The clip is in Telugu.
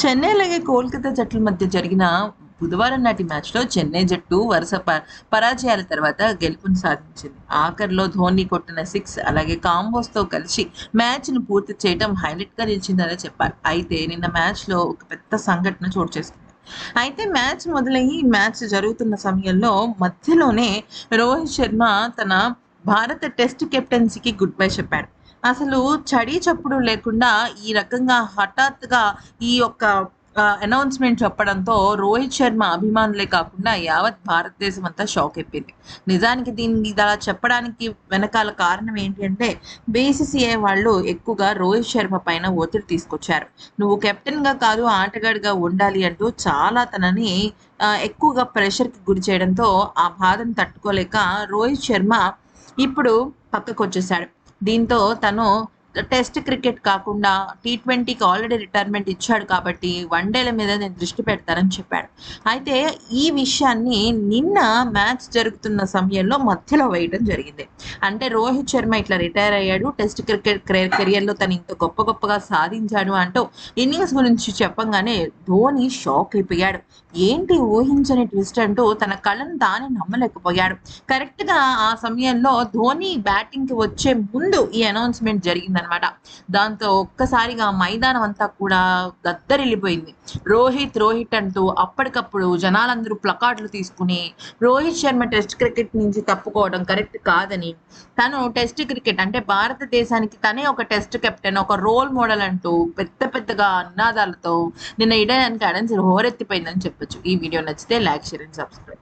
చెన్నై అలాగే కోల్కతా జట్ల మధ్య జరిగిన బుధవారం నాటి మ్యాచ్లో చెన్నై జట్టు వరుస పరాజయాల తర్వాత గెలుపుని సాధించింది. ఆఖరిలో ధోని కొట్టిన సిక్స్ అలాగే కాంబోస్తో కలిసి మ్యాచ్ను పూర్తి చేయడం హైలైట్గా నిలిచిందనే చెప్పాలి. అయితే నిన్న మ్యాచ్లో ఒక పెద్ద సంఘటన చోటు చేసుకుంది. అయితే మ్యాచ్ మొదలయ్యి మ్యాచ్ జరుగుతున్న సమయంలో మధ్యలోనే రోహిత్ శర్మ తన భారత టెస్ట్ కెప్టెన్సీకి గుడ్ బై చెప్పాడు. అసలు చడి చప్పుడు లేకుండా ఈ రకంగా హఠాత్తుగా ఈ యొక్క అనౌన్స్మెంట్ చెప్పడంతో రోహిత్ శర్మ అభిమానులే కాకుండా యావత్ భారతదేశం అంతా షాక్ అయిపోయింది. నిజానికి దీన్ని ఇలా చెప్పడానికి వెనకాల కారణం ఏంటి అంటే బీసీసీఐ వాళ్ళు ఎక్కువగా రోహిత్ శర్మ పైన ఒత్తిడి తీసుకొచ్చారు. నువ్వు కెప్టెన్గా కాదు ఆటగాడిగా ఉండాలి అంటూ చాలా తనని ఎక్కువగా ప్రెషర్కి గురి చేయడంతో ఆ బాధను తట్టుకోలేక రోహిత్ శర్మ ఇప్పుడు పక్కకు వచ్చేసాడు దీంతో తను టెస్ట్ క్రికెట్ కాకుండా టీ ట్వంటీకి ఆల్రెడీ రిటైర్మెంట్ ఇచ్చాడు కాబట్టి వన్డేల మీద నేను దృష్టి పెడతానని చెప్పాడు. అయితే ఈ విషయాన్ని నిన్న మ్యాచ్ జరుగుతున్న సమయంలో మధ్యలో వేయడం జరిగింది. అంటే రోహిత్ శర్మ ఇట్లా రిటైర్ అయ్యాడు టెస్ట్ క్రికెట్ కెరియర్లో తను ఇంత గొప్ప గొప్పగా సాధించాడు అంటూ ఇన్నింగ్స్ గురించి చెప్పంగానే ధోని షాక్ అయిపోయాడు. ఏంటి ఊహించని ట్విస్ట్ అంటూ తన కళను తానే నమ్మలేకపోయాడు. కరెక్ట్గా ఆ సమయంలో ధోని బ్యాటింగ్కి వచ్చే ముందు ఈ అనౌన్స్మెంట్ జరిగింది అనమాట దాంతో ఒక్కసారిగా మైదానం అంతా కూడా గద్దరిల్లిపోయింది. రోహిత్ రోహిత్ అంటూ అప్పటికప్పుడు జనాలందరూ ప్లకార్డులు తీసుకుని రోహిత్ శర్మ టెస్ట్ క్రికెట్ నుంచి తప్పుకోవడం కరెక్ట్ కాదని తను టెస్ట్ క్రికెట్ అంటే భారతదేశానికి తనే ఒక టెస్ట్ కెప్టెన్ ఒక రోల్ మోడల్ అంటూ పెద్ద పెద్దగా అన్నాదాలతో నిన్న ఇడడానికి అడెన్స్ హోరెత్తిపోయిందని చెప్పొచ్చు. ఈ వీడియో నచ్చితే లైక్ షేర్ అండ్ సబ్స్క్రైబ్.